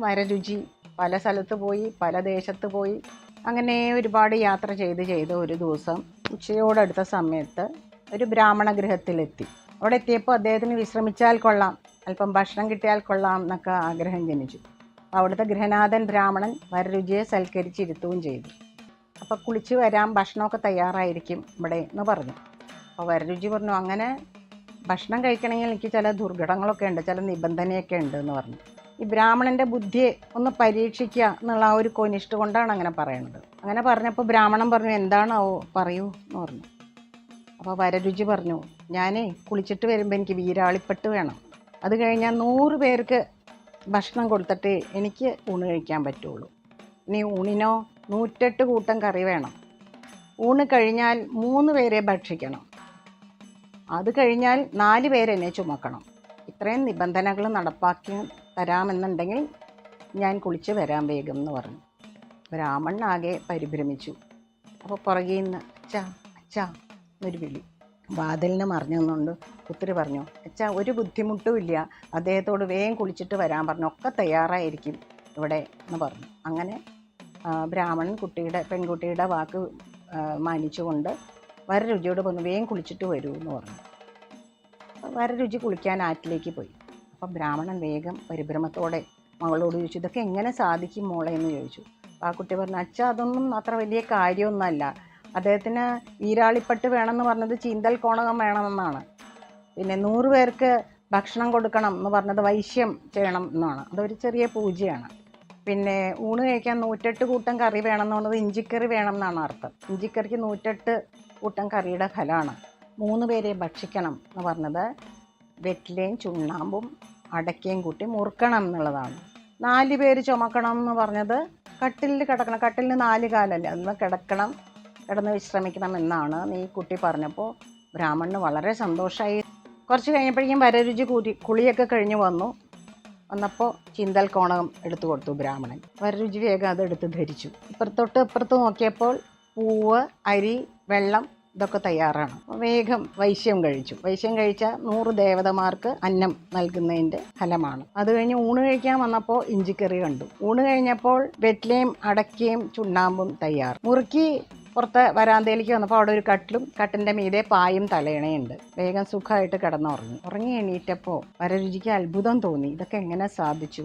വരരുചി പല സ്ഥലത്ത് പോയി പല ദേശത്ത് പോയി. അങ്ങനെ ഒരുപാട് യാത്ര ചെയ്ത് ചെയ്ത് ഒരു ദിവസം ഉച്ചയോടടുത്ത സമയത്ത് ഒരു ബ്രാഹ്മണ ഗൃഹത്തിലെത്തി. അവിടെ എത്തിയപ്പോൾ അദ്ദേഹത്തിന് വിശ്രമിച്ചാൽ കൊള്ളാം അല്പം ഭക്ഷണം കിട്ടിയാൽ കൊള്ളാം എന്നൊക്കെ ആഗ്രഹം ജനിച്ചു. അവിടുത്തെ ഗൃഹനാഥൻ ബ്രാഹ്മണൻ വരരുചിയെ സൽക്കരിച്ചിരുത്തുകയും ചെയ്തു. അപ്പോൾ കുളിച്ച് വരാം ഭക്ഷണമൊക്കെ തയ്യാറായിരിക്കും ഇവിടെ എന്ന് പറഞ്ഞു. അപ്പോൾ വരരുചി പറഞ്ഞു അങ്ങനെ ഭക്ഷണം കഴിക്കണമെങ്കിൽ എനിക്ക് ചില ദുർഘടങ്ങളൊക്കെ ഉണ്ട് ചില നിബന്ധനയൊക്കെ ഉണ്ട് എന്ന് പറഞ്ഞു. ഈ ബ്രാഹ്മണന്റെ ബുദ്ധിയെ ഒന്ന് പരീക്ഷിക്കുക എന്നുള്ള ആ ഒരു കൊനിഷ്ഠ കൊണ്ടാണ് അങ്ങനെ പറയുന്നത് അങ്ങനെ പറഞ്ഞപ്പോൾ ബ്രാഹ്മണൻ പറഞ്ഞു എന്താണാവോ? പറയൂ എന്ന് പറഞ്ഞു. അപ്പോൾ വരരുചി പറഞ്ഞു ഞാനേ കുളിച്ചിട്ട് വരുമ്പോൾ എനിക്ക് വീരാളിപ്പെട്ട് വേണം. അത് കഴിഞ്ഞാൽ നൂറ് പേർക്ക് ഭക്ഷണം കൊടുത്തിട്ട് എനിക്ക് ഊണ് കഴിക്കാൻ പറ്റുള്ളൂ. ഇനി ഊണിനോ നൂറ്റെട്ട് കൂട്ടം കറി വേണം. ഊണ് കഴിഞ്ഞാൽ മൂന്ന് പേരെ ഭക്ഷിക്കണം. അത് കഴിഞ്ഞാൽ നാല് പേരെന്നെ ചുമക്കണം. ഇത്രയും നിബന്ധനകൾ നടപ്പാക്കി തരാമെന്നുണ്ടെങ്കിൽ ഞാൻ കുളിച്ച് വരാൻ വേഗം എന്ന് പറഞ്ഞു. ബ്രാഹ്മണൻ ആകെ പരിഭ്രമിച്ചു. അപ്പോൾ പുറകിൽ നിന്ന് അച്ഛാ അച്ഛാ എന്നൊരു വിളി. വാതിലിന് മറിഞ്ഞു നിന്നുകൊണ്ട് പുത്രി പറഞ്ഞു അച്ഛാ ഒരു ബുദ്ധിമുട്ടും ഇല്ല. അദ്ദേഹത്തോട് വേഗം കുളിച്ചിട്ട് വരാൻ പറഞ്ഞു. ഒക്കെ തയ്യാറായിരിക്കും ഇവിടെ എന്ന് പറഞ്ഞു. അങ്ങനെ ബ്രാഹ്മണൻ കുട്ടിയുടെ പെൺകുട്ടിയുടെ വാക്ക് മാനിച്ചുകൊണ്ട് വരരുചിയോട് പറഞ്ഞു വേഗം കുളിച്ചിട്ട് വരൂ എന്ന് പറഞ്ഞു. വരരുചി കുളിക്കാൻ ആറ്റിലേക്ക് പോയി. അപ്പം ബ്രാഹ്മണൻ വേഗം പരിഭ്രമത്തോടെ മകളോട് ചോദിച്ചു ഇതൊക്കെ എങ്ങനെ സാധിക്കും മോളെ? എന്ന് ചോദിച്ചു. അപ്പോൾ ആ കുട്ടി പറഞ്ഞു അച്ഛാ അതൊന്നും അത്ര വലിയ കാര്യമൊന്നുമല്ല. അദ്ദേഹത്തിന് ഈരാളിപ്പട്ട് വേണമെന്ന് പറഞ്ഞത് ചീന്തൽ കോണകം വേണമെന്നാണ്. പിന്നെ നൂറ് പേർക്ക് ഭക്ഷണം കൊടുക്കണം എന്ന് പറഞ്ഞത് വൈശ്യം ചെയ്യണം എന്നാണ്. അതൊരു ചെറിയ പൂജയാണ്. പിന്നെ ഊണ് കഴിക്കാൻ നൂറ്റെട്ട് കൂട്ടം കറി വേണം എന്ന് പറഞ്ഞത് ഇഞ്ചിക്കറി വേണം എന്നാണ് അർത്ഥം. ഇഞ്ചിക്കറിക്ക് നൂറ്റെട്ട് കൂട്ടം കറിയുടെ ഫലമാണ്. മൂന്ന് പേരെ ഭക്ഷിക്കണം എന്ന് പറഞ്ഞത്. വെറ്റിലയും ചുണ്ണാമ്പും അടയ്ക്കയും കൂട്ടി മുറുക്കണം എന്നുള്ളതാണ്. നാല് പേര് ചുമക്കണം എന്ന് പറഞ്ഞത് കട്ടിലിൽ കിടക്കണം. കട്ടിലിന് നാല് കാലല്ലേ? അന്ന് കിടക്കണം കിടന്ന് വിശ്രമിക്കണം എന്നാണ് ഈ കുട്ടി പറഞ്ഞപ്പോൾ ബ്രാഹ്മണന് വളരെ സന്തോഷമായി കുറച്ച് കഴിഞ്ഞപ്പോഴേക്കും വരരുചി കൂടി കുളിയൊക്കെ കഴിഞ്ഞ് വന്നു. വന്നപ്പോൾ ചിന്തൽ കോണം എടുത്തു കൊടുത്തു ബ്രാഹ്മണൻ. വരരുചി വേഗം അത് എടുത്ത് ധരിച്ചു. ഇപ്പുറത്തോട്ട് ഇപ്പുറത്ത് നോക്കിയപ്പോൾ പൂവ് അരി വെള്ളം ഇതൊക്കെ തയ്യാറാണ്. വേഗം വൈശ്യം കഴിച്ചു. വൈശ്യം കഴിച്ച നൂറ് ദേവതമാർക്ക് അന്നം നൽകുന്നതിന്റെ ഫലമാണ്. അത് കഴിഞ്ഞ് ഊണ് കഴിക്കാൻ വന്നപ്പോൾ ഇഞ്ചിക്കറി കണ്ടു. ഊണ് കഴിഞ്ഞപ്പോൾ വെറ്റിലയും അടക്കയും ചുണ്ണാമ്പും തയ്യാർ. മുറുക്കി പുറത്ത് വരാന്തയിലേക്ക് വന്നപ്പോൾ അവിടെ ഒരു കട്ടിലും കട്ടിന്റെ മീതെ പായും തലയണയുണ്ട്. വേഗം സുഖമായിട്ട് കിടന്നുറങ്ങി. ഉറങ്ങി എണീറ്റപ്പോൾ വരരുചിക്ക് അത്ഭുതം തോന്നി. ഇതൊക്കെ എങ്ങനെ സാധിച്ചു